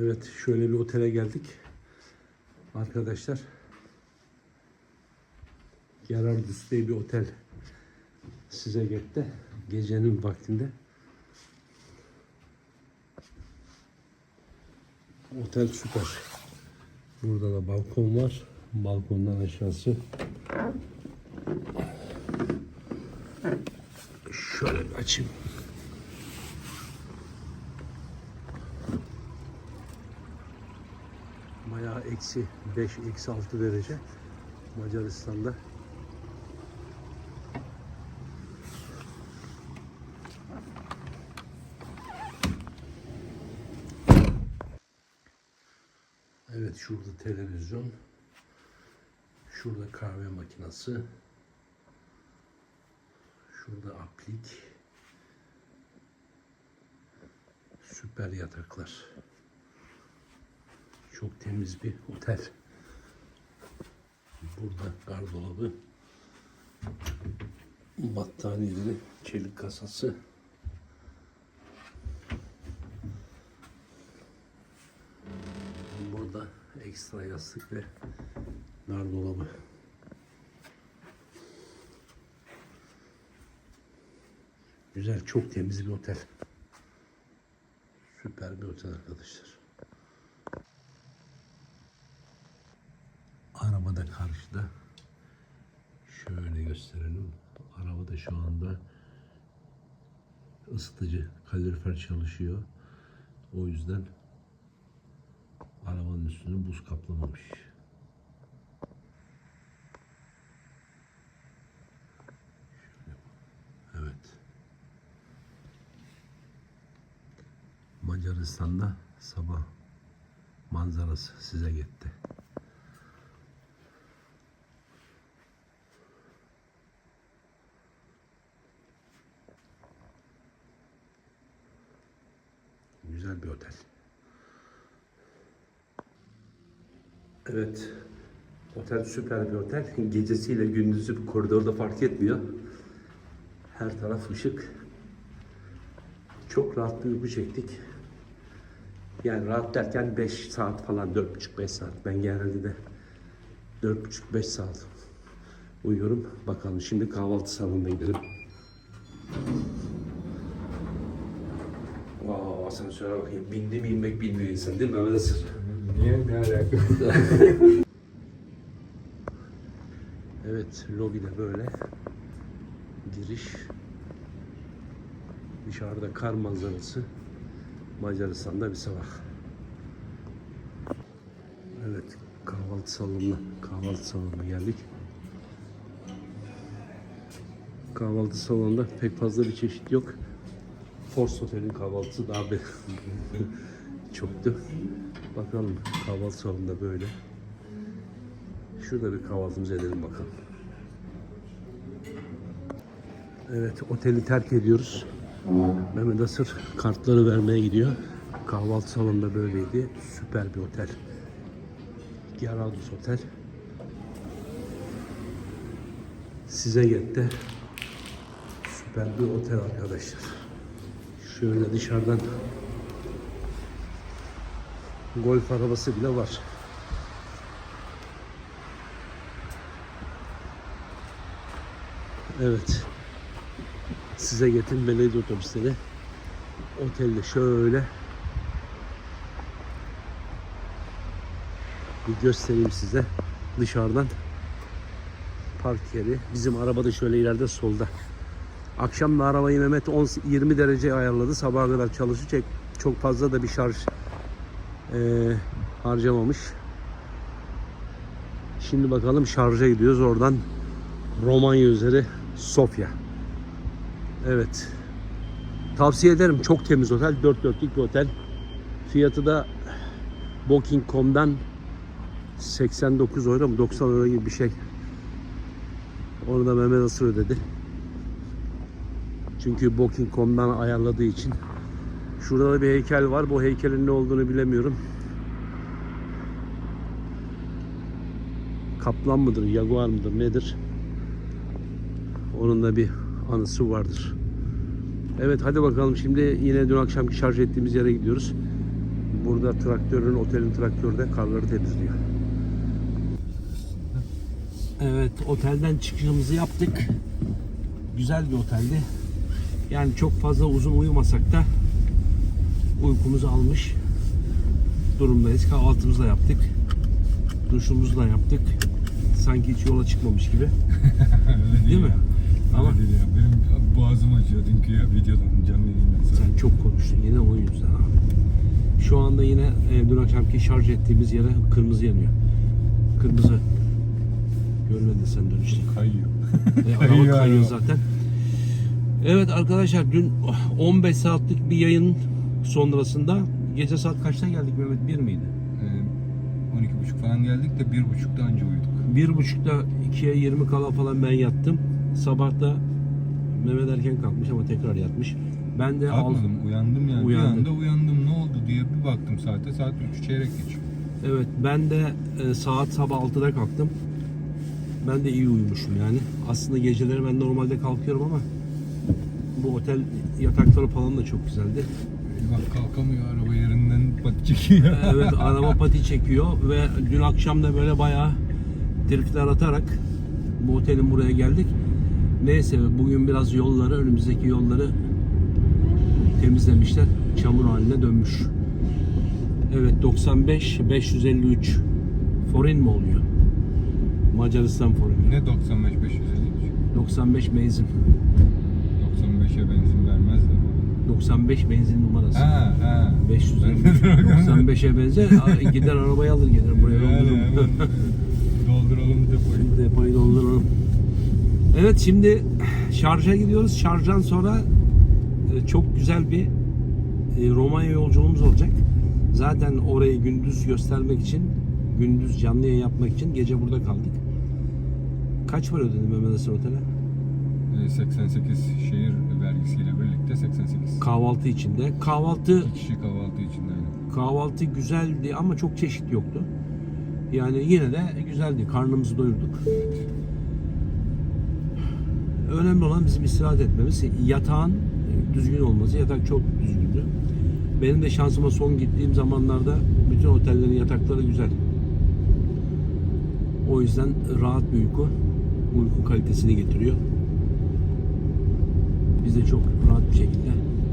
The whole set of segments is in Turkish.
Evet şöyle bir otele geldik. Arkadaşlar. Gerardus diye bir otel size gitti. Gecenin vaktinde. Otel süper. Burada da balkon var. Balkondan aşağısı. Şöyle bir açayım. Bayağı eksi 5, eksi 6 derece Macaristan'da. Evet şurada televizyon. Şurada kahve makinesi. Şurada aplik. Süper yataklar. Çok temiz bir otel. Burada gardolabı. Battaniyeleri, çelik kasası. Burada ekstra yastık ve gardolabı. Güzel, çok temiz bir otel. Süper bir otel arkadaşlar. Arabada karşıda. Şöyle gösterelim. Arabada şu anda ısıtıcı, kalorifer çalışıyor. O yüzden arabanın üstünü buz kaplamamış. Evet. Macaristan'da sabah manzarası size gitti. Güzel bir otel. Evet. Otel süper bir otel. Gecesiyle gündüzü koridorda fark etmiyor. Her taraf ışık. Çok rahat bir uyku çektik. Yani rahat derken 5 saat falan, 4,5-5 saat. Ben genelde de 4,5-5 saat uyuyorum. Bakalım şimdi kahvaltı salonuna gidelim. Aa, asansöre bakayım. Bindi mi inmek bilmiyor insan değil mi Mehmet Asır? Niye? Ne alaka? Evet, lobide böyle giriş. Dışarıda kar manzarası. Macaristan'da bir sabah. Evet, kahvaltı salonuna, kahvaltı salonuna geldik. Kahvaltı salonunda pek fazla bir çeşit yok. Force Otel'in kahvaltısı daha bir çoktu. Bakalım kahvaltı salonunda böyle. Şurada bir kahvaltımızı edelim bakalım. Evet, oteli terk ediyoruz. Mehmet Asır kartları vermeye gidiyor. Kahvaltı salonunda böyleydi. Süper bir otel. Gerardus Otel. Size gitti. Süper bir otel arkadaşlar. Şöyle dışarıdan golf arabası bile var. Evet. Size getirin belediye otobüsleri. Otelde şöyle bir göstereyim size dışarıdan park yeri. Bizim araba da şöyle ileride solda. Akşam da arabayı Mehmet 10 20 derece ayarladı. Sabaha kadar çalışacak. Çok fazla da bir şarj eee, harcamamış. Şimdi bakalım şarja gidiyoruz. Oradan Romanya üzeri Sofya. Evet. Tavsiye ederim. Çok temiz otel. Dört dörtlük bir otel. Fiyatı da Booking.com'dan 89 euro mu 90 euro gibi bir şey. Onu da Mehmet Asır ödedi. Çünkü Booking.com'dan ayarladığı için. Şurada da bir heykel var. Bu heykelin ne olduğunu bilemiyorum. Kaplan mıdır, jaguar mıdır, nedir? Onun da bir anısı vardır. Evet hadi bakalım şimdi yine dün akşamki şarj ettiğimiz yere gidiyoruz. Burada traktörün, otelin traktörü de karları temizliyor. Evet, otelden çıkışımızı yaptık. Güzel bir oteldi. Yani çok fazla uzun uyumasak da uykumuzu almış durumdayız. Kahvaltımızı da yaptık. Duşumuzu da yaptık. Sanki hiç yola çıkmamış gibi. Öyle Değil mi? Ya. Ama- Ama değil ya. Benim boğazım acıyor dünkü ya videodan canlı yayından sonra. Sen çok konuştun yine o yüzden abi. Şu anda yine e, dün akşamki şarj ettiğimiz yere kırmızı yanıyor. Kırmızı. Görmedin sen dönüşte. Kayıyor. E, araba Kayıyor zaten. Evet arkadaşlar dün 15 saatlik bir yayın sonrasında gece saat kaçta geldik Mehmet? 1 miydi? Ee, 12.30 falan geldik de 1.30'da anca uyuduk. Bir buçukta 2'ye 20 kala falan ben yattım. Sabah da Mehmet erken kalkmış ama tekrar yatmış. Ben de al, Kalkmadım uyandım yani. Uyandın. Bir anda uyandım ne oldu diye bir baktım saate. Saat 3 çeyrek geçiyor. Evet ben de e, saat sabah 6'da kalktım. Ben de iyi uyumuşum yani. Aslında geceleri ben normalde kalkıyorum ama bu otel yatakları falan da çok güzeldi. Bak kalkamıyor araba yerinden pat çekiyor. Evet araba pati çekiyor ve dün akşam da böyle bayağı drifler atarak bu otelin buraya geldik. Neyse bugün biraz yolları önümüzdeki yolları temizlemişler. Çamur haline dönmüş. Evet 95 553 forin mi oluyor? Macaristan forini. ne 95 553? 95 benzin. 95'e benzin vermez de. 95 benzin numarası. Ha ha. 500 Ben de rakamı- 95'e benzer. Gider arabayı alır gelir buraya. Yani hemen dolduralım depoyu. Depoyu dolduralım. Evet şimdi şarja gidiyoruz. Şarjdan sonra e, çok güzel bir e, Romanya yolculuğumuz olacak. Zaten orayı gündüz göstermek için, gündüz canlı yayın yapmak için gece burada kaldık. Kaç para ödedin Mehmet Hasan Otel'e? Ee, 88 şehir vergisiyle birlikte 88. Kahvaltı içinde. Kahvaltı İki kişi kahvaltı içinde kahvaltı güzeldi ama çok çeşit yoktu. Yani yine de güzeldi. Karnımızı doyurduk. Evet. Önemli olan bizim istirahat etmemiz. Yatağın e, düzgün olması. Yatak çok düzgündü. Benim de şansıma son gittiğim zamanlarda bütün otellerin yatakları güzel. O yüzden rahat bir uyku, uyku kalitesini getiriyor. Biz de çok rahat bir şekilde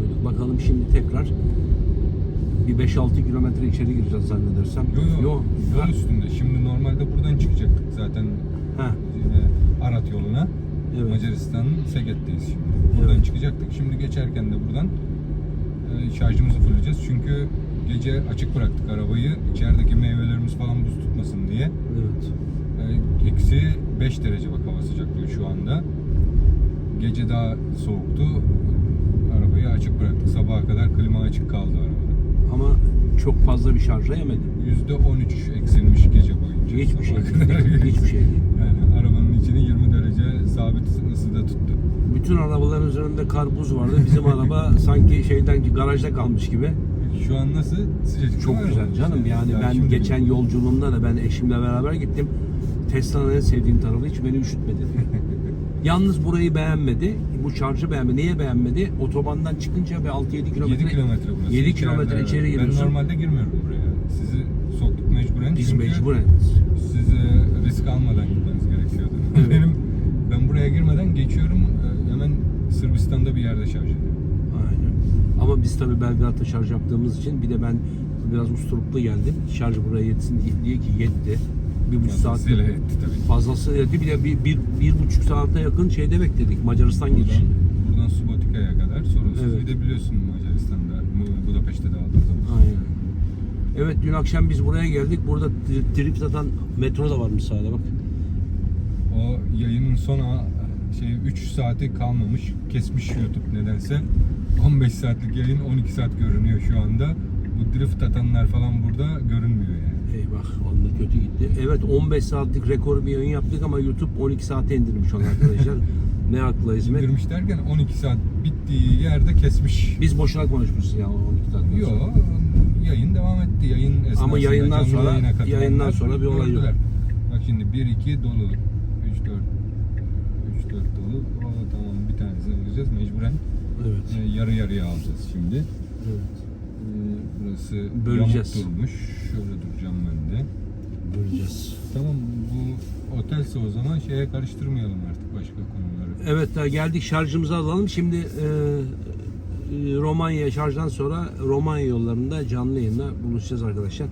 uyuduk. Bakalım şimdi tekrar bir 5-6 kilometre içeri gireceğiz zannedersem. Yo yo. Yok. Yol üstünde. Şimdi normalde buradan çıkacaktık zaten Ha, Arat yoluna. evet. Macaristan'ın Seget'teyiz şimdi. Buradan Evet. çıkacaktık. Şimdi geçerken de buradan e, şarjımızı fulleyeceğiz. Çünkü gece açık bıraktık arabayı. İçerideki meyvelerimiz falan buz tutmasın diye. Evet. E, Eksi 5 derece bak hava sıcaklığı şu anda. Gece daha soğuktu. Arabayı açık bıraktık. Sabaha kadar klima açık kaldı arabada. Ama çok fazla bir şarja yemedim. %13 eksilmiş gece boyunca. Hiçbir şey değil. Hiçbir şey değil. Yani arabanın içini 20 derece sabit ısıda tuttu. Bütün arabaların üzerinde kar buz vardı. Bizim araba sanki şeyden garajda kalmış gibi. Şu an nasıl? Sıcacık Çok güzel canım. Yani Ya ben şimdi- geçen yolculuğumda da ben eşimle beraber gittim. Tesla'nın en sevdiğim tarafı hiç beni üşütmedi. Yalnız burayı beğenmedi. Bu şarjı beğenmedi. Niye beğenmedi? Otobandan çıkınca bir 6-7 kilometre 7 kilometre burası. 7 İçeride, kilometre içeri giriyorsun. Ben normalde girmiyorum buraya. Sizi soktuk mecburen. Biz çünkü mecburen. Size risk almadan gitmeniz gerekiyordu. Evet. Benim ben buraya girmeden geçiyorum e, hemen Sırbistan'da bir yerde şarj ediyorum. Aynen. Ama biz tabii Belgrad'da şarj yaptığımız için bir de ben biraz usturuplu geldim. Şarj buraya yetsin diye ki yetti. Bir buçuk saat Fazlasıyla yetti tabii. fazlası. Bir de bir, bir, bir buçuk saate yakın şeyde bekledik. Macaristan Buradan, buradan Subotica'ya kadar sorunsuz Evet. gidebiliyorsun Macaristan'da. Bu- Budapeşte aldığın zaman. Aynen. Evet dün akşam biz buraya geldik. Burada tri- trip atan metro da varmış sahada bak. O yayının sona şey 3 saati kalmamış. Kesmiş YouTube nedense. 15 saatlik yayın 12 saat görünüyor şu anda. Bu drift atanlar falan burada görünmüyor yani. Eyvah onda kötü gitti. Evet 15 saatlik rekor bir yayın yaptık ama YouTube 12 saate indirmiş onu arkadaşlar. ne hakla hizmet. İndirmiş derken 12 saat bittiği yerde kesmiş. Biz boşuna konuşmuşuz ya o 12 saat. Yok yayın devam etti. Yayın esnasında Ama yayından sonra- yayına yayından sonra bir olay yok. Bak şimdi 1 2 dolu. 3 4 3 4 dolu. O tamam bir tanesini alacağız mecburen. Evet. Ee, yarı yarıya alacağız şimdi. evet. Burası Böleceğiz. yamuk durmuş. Şöyle duracağım ben de. Göreceğiz. Tamam bu otelse o zaman şeye karıştırmayalım artık başka konuları. Evet daha geldik şarjımızı alalım. Şimdi e, e, Romanya şarjdan sonra Romanya yollarında canlı yayında buluşacağız arkadaşlar.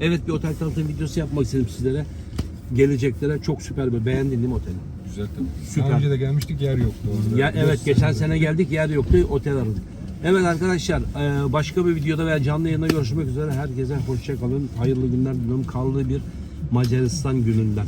Evet bir otel tanıtım videosu yapmak istedim sizlere. Geleceklere çok süper bir beğendin değil mi oteli? Güzel tabii. Süper. Daha önce de gelmiştik yer yoktu orada. Ya, evet geçen sene geldik yer yoktu otel aradık. Evet arkadaşlar e, başka bir videoda veya canlı yayında görüşmek üzere. Herkese hoşça kalın. Hayırlı günler diliyorum. Kaldığı bir Macaristan gününden.